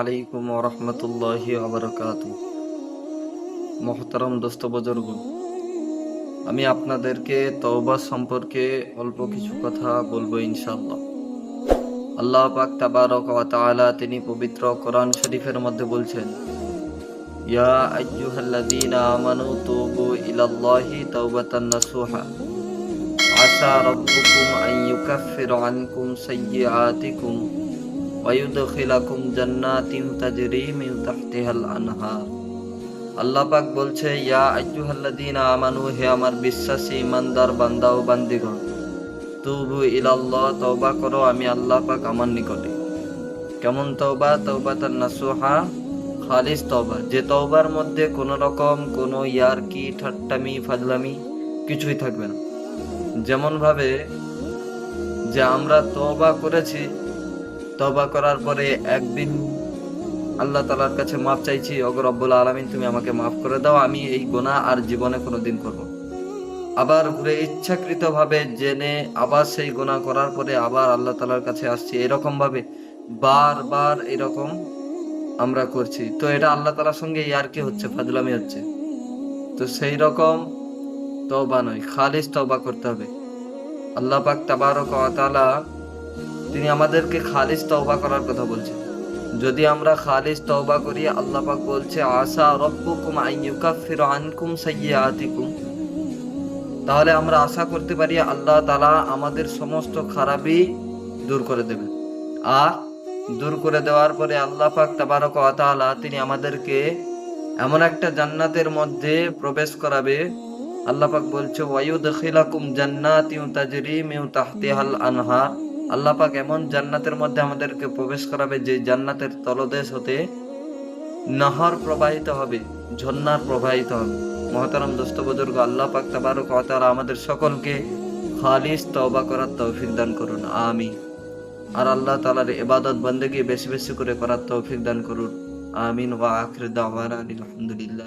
আলাইকুম রহমতুল্লাহি আবরকাত মহতারম দোস্ত বুজুর্গ, আমি আপনাদেরকে তওবা সম্পর্কে অল্প কিছু কথা বলব ইনশাআল্লাহ। আল্লাহ পাক তাবারক ওয়া তাআলা তিনি পবিত্র কোরআন শরীফের মধ্যে বলছেন, ইয়া আইয়ুহাল্লাযীনা আমানু তুবু ইলাল্লাহি তাওবাতান নাসুহা। আসা রব্বুকুম আন ইউকাফিরা আনকুম সাইয়্যাতিকুম ওয়ায়ুদখিলাকুম জান্নাতিন তাজরি মিন তাহতিহাল আনহার। আল্লাহ পাক বলছে, ইয়া আইয়ুহাল্লাযীনা আমানু, হে আমার বিশ্বাসী, ইমানদার বান্দা ও বান্দিগণ, তুবু ইলাল্লাহ, তওবা করো, আমি আল্লাহ পাক আমার নিকটে। কেমন তওবা? তওবাতান নাসুহা, খালিস তওবা। যে তওবার মধ্যে কোনো রকম কোনো ইয়ারকি ঠাট্টামি, ফাজলামি কিছুই থাকবে না। যেমন ভাবে যে আমরা তওবা করেছি তবা করার পরে একদিন আল্লাহ তালার কাছে মাপ চাইছি অগর রব্বুল আলমিন, তুমি আমাকে মাফ করে দাও, আমি এই গোনা আর জীবনে কোনো দিন করব আবার ঘুরে ইচ্ছাকৃত ভাবে জেনে আবার সেই গোনা করার পরে আবার আল্লাহ তালার কাছে আসছি এরকম ভাবে বারবার এরকম আমরা করছি। তো এটা আল্লাহ তালার সঙ্গে ইয়ার কি হচ্ছে, ফাজলামি হচ্ছে? তো সেই রকম তবা নয়, খালিস তবা করতে হবে। আল্লাহ পাক তাবারক তাআলা তিনি আমাদেরকে খালিস তওবা করার কথা বলছেন। যদি আমরা খালিস তওবা করি, আল্লাহ পাক বলছে, আশা রব্বুকুম আন ইউকাফির আনকুম সাইয়্যাতিকুম। তাহলে আমরা আশা করতে পারি, আল্লাহ তাআলা আমাদের সমস্ত খারাপই দূর করে দেবেন। আর দূর করে দেওয়ার পরে আল্লাহ পাক তাবারক তাআলা তিনি আমাদেরকে এমন একটা জান্নাতের মধ্যে প্রবেশ করাবে। আল্লাহ পাক বলছে ওয়ায়ুদখিলাকুম জান্নাতিন তাজরি মিন তাহতিহাল আনহার। আল্লাহ পাক এমন জান্নাতের মধ্যে আমাদেরকে প্রবেশ করাবে যে জান্নাতের তলদেশ হতে নহর প্রবাহিত হবে, ঝর্ণার প্রবাহিত হবে। মহতারাম দোস্ত বুজুর্গ, আল্লাহ পাক তাবারক ওয়া আমাদের সকলকে খালিস তওবা করার তৌফিক দান করুন, আমিন। আর আল্লাহ তাআলার ইবাদত বন্দেগী বেশি বেশি করে করার তৌফিক দান করুন, আমিন। ওয়া আখির দাওয়ানা আলহামদুলিল্লাহ